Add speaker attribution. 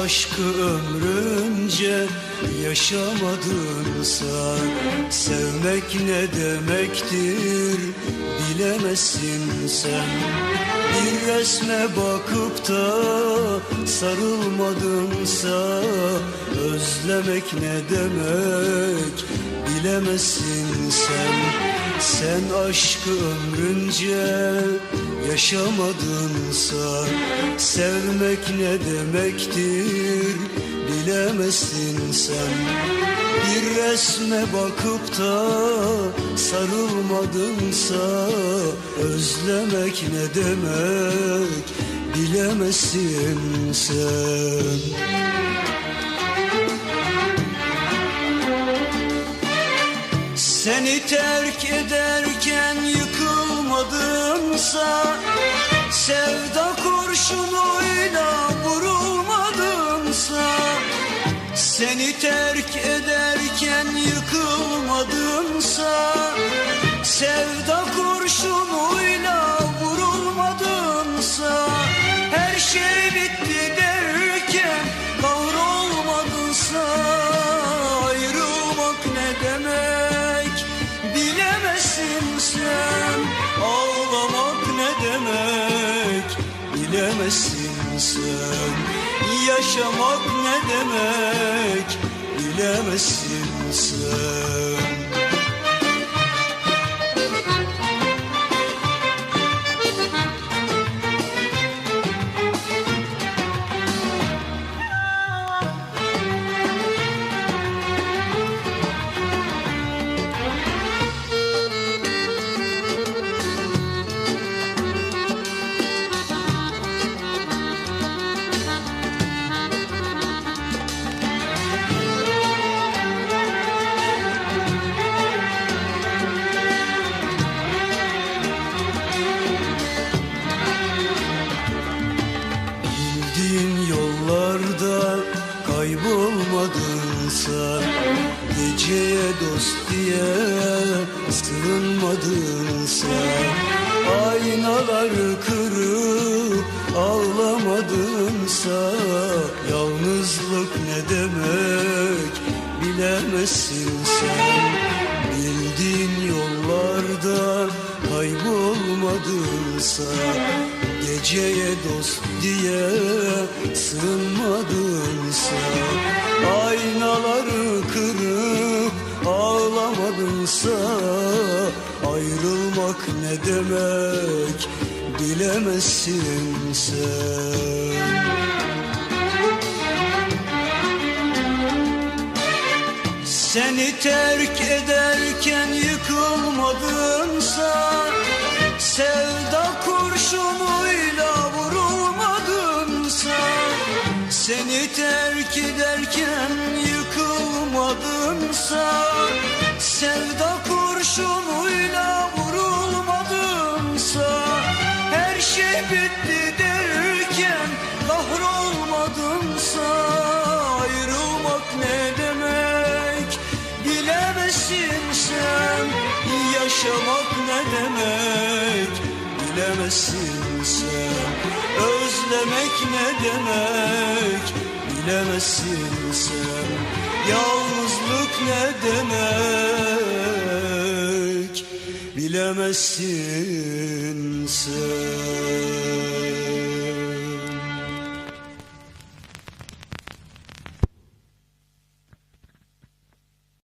Speaker 1: aşkı ömrüm ömrünce yaşamadınsa Sevmek ne demektir bilemezsin sen. Bir resme bakıp da sarılmadınsa Özlemek ne demek bilemezsin sen. Sen aşkı ömrünce yaşamadınsa Sevmek ne demektir bilemezsin sen. Bir resme bakıp da sarılmadınsa Özlemek ne demek? Bilemezsin sen. Seni terk ederken yıkılmadınsa Sevda kurşunuyla vurulmadınsa Seni terk ederken yıkılmadınsa Sevda kurşunuyla vurulmadınsa Her şey bitti derken kahrolmadınsa Ayrılmak ne demek? Bilemezsin sen Ağlamak ne demek? Bilemezsin sen Yaşamak ne demek bilemezsin sen Geceye dost diye sığınmadınsa Aynaları kırıp ağlamadınsa Yalnızlık ne demek bilemezsin sen. Bildiğin yollarda kaybolmadınsa Geceye dost diye sığınmadınsa ağlamadınsa Ayrılmak ne demek bilemezsin sen. Seni terk ederken yıkılmadınsa Sevda kurşunuyla vurulmadınsa Seni terk ederken yıkılmadınsa Sevda kahrolmadınsa Ayrılmak ne demek? Bilemezsin sen Yaşamak ne demek? Bilemezsin sen Özlemek ne demek? Bilemezsin sen Yalnızlık ne demek? Bilemezsin sen